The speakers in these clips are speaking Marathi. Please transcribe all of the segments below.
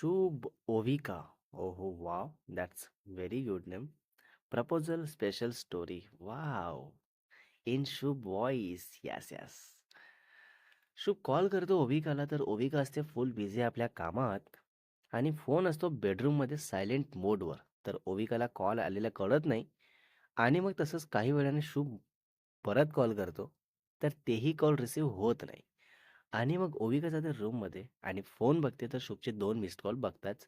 शुभ Ovika. Oh, wow. That's very good name. Proposal special story. Wow. In Shubh voice. Yes yes Shubh call करतो ओविकाला तर ओविका असते फुल बिझी आपल्या कामात आणि फोन असतो बेडरूममध्ये सायलेंट मोडवर तर ओविकाला कॉल आलेला कळत नाही आणि मग तसंच काही वेळाने शुभ परत कॉल करतो तर तेही कॉल रिसीव्ह होत नाही आणि मग ओविका जाते रूममध्ये आणि फोन बघते तर शुभचे दोन मिस्ड कॉल बघताच.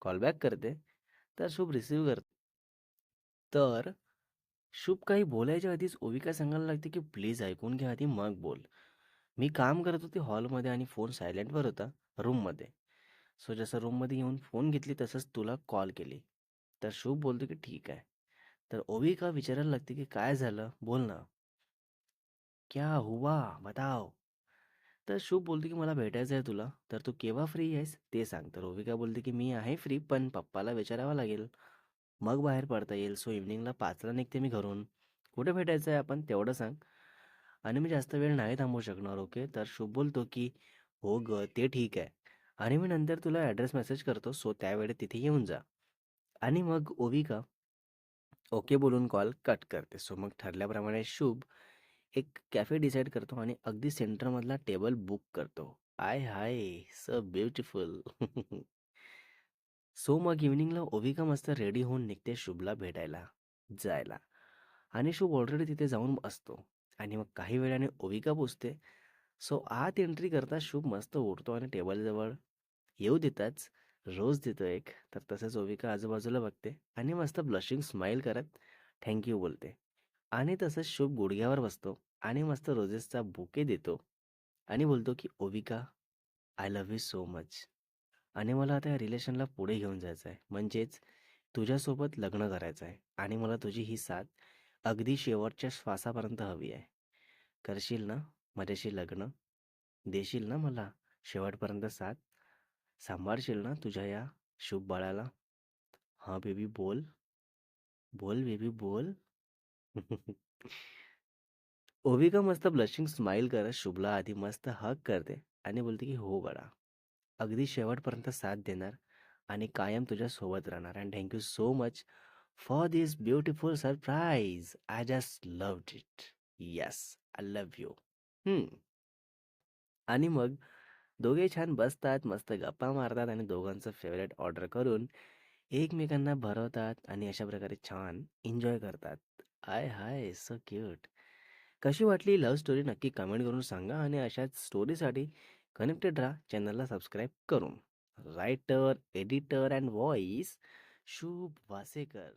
कॉलबॅक करते तर शुभ रिसीव्ह करते. तर शुभ काही बोलायच्या आधीच ओविका सांगायला लागते की प्लीज ऐकून घ्या आधी मग बोल. मी काम करत होते हॉलमध्ये आणि फोन सायलेंटवर होता रूममध्ये. सो जसं रूममध्ये येऊन फोन घेतली तसंच तुला कॉल केली. तर शुभ बोलतो की ठीक आहे. तर ओविका विचारायला लागते की काय झालं? बोल ना. क्या हुआ? बताओ. तर शुभ बोलतो की मला भेटायचं आहे तुला. तर तू केव्हा फ्री आहेस ते सांग. तर ओविका बोलते की मी आहे फ्री पण पप्पाला विचारावं लागेल. मग बाहेर पडता येईल. सो इव्हनिंगला पाचला निघते मी घरून. कुठे भेटायचं आहे आपण तेवढं सांग. आणि मी जास्त वेळ नाही थांबू शकणार ओके तर शुभ बोलतो की हो ग ते ठीक आहे. आणि मी नंतर तुला ॲड्रेस मेसेज करतो. सो त्यावेळी तिथे येऊन जा. आणि मग ओविका ओके बोलून कॉल कट करते. सो मग ठरल्याप्रमाणे शुभ एक कॅफे डिसाईड करतो आणि अगदी सेंटरमधला टेबल बुक करतो. I hi so beautiful. So मग इव्हनिंगला ओविका मस्त रेडी होऊन निघते शुभला भेटायला जायला. आणि शुभ ऑलरेडी तिथे जाऊन असतो आणि मग काही वेळाने ओविका पोचते. सो आत एंट्री करता शुभ मस्त उठतो आणि टेबलजवळ येऊ देताच. रोज देतो एक तर तसंच ओविका आजूबाजूला बघते आणि मस्त ब्लशिंग स्माईल करत थँक्यू बोलते. आणि तसंच शुभ गुडघ्यावर बसतो. आणि मस्त रोजेसचा बुके देतो. आणि बोलतो की Ovika I love you so much. आणि मला आता या रिलेशनला पुढे घेऊन जायचं आहे म्हणजेच तुझ्यासोबत लग्न करायचं आहे आणि मला तुझी ही साथ अगदी शेवटच्या श्वासापर्यंत हवी आहे. करशील ना माझ्याशी लग्न? देशील ना मला शेवटपर्यंत साथ? सांभाळशील ना तुझ्या या शुभ बाळाला? हां बेबी बोल. बोल बेबी बोल. ओविका मस्त ब्लशिंग स्माईल करत शुभला आधी मस्त हक करते आणि बोलते की हो बडा अगदी शेवटपर्यंत साथ देणार आणि कायम तुझ्या सोबत राहणार. And thank you so much for this beautiful surprise I just loved it yes I love you आणि मग दोघे छान बसतात मस्त गप्पा मारतात आणि दोघांचं फेवरेट ऑर्डर करून एकमेकांना भरवतात आणि अशा प्रकारे छान एन्जॉय करतात. आय हाय स क्यूट कशी वाटली लव्ह स्टोरी नक्की कमेंट करून सांगा आणि अशाच स्टोरीसाठी कनेक्टेड राहा चॅनलला सबस्क्राईब करून. रायटर एडिटर अँड व्हॉइस शुभ वासेकर.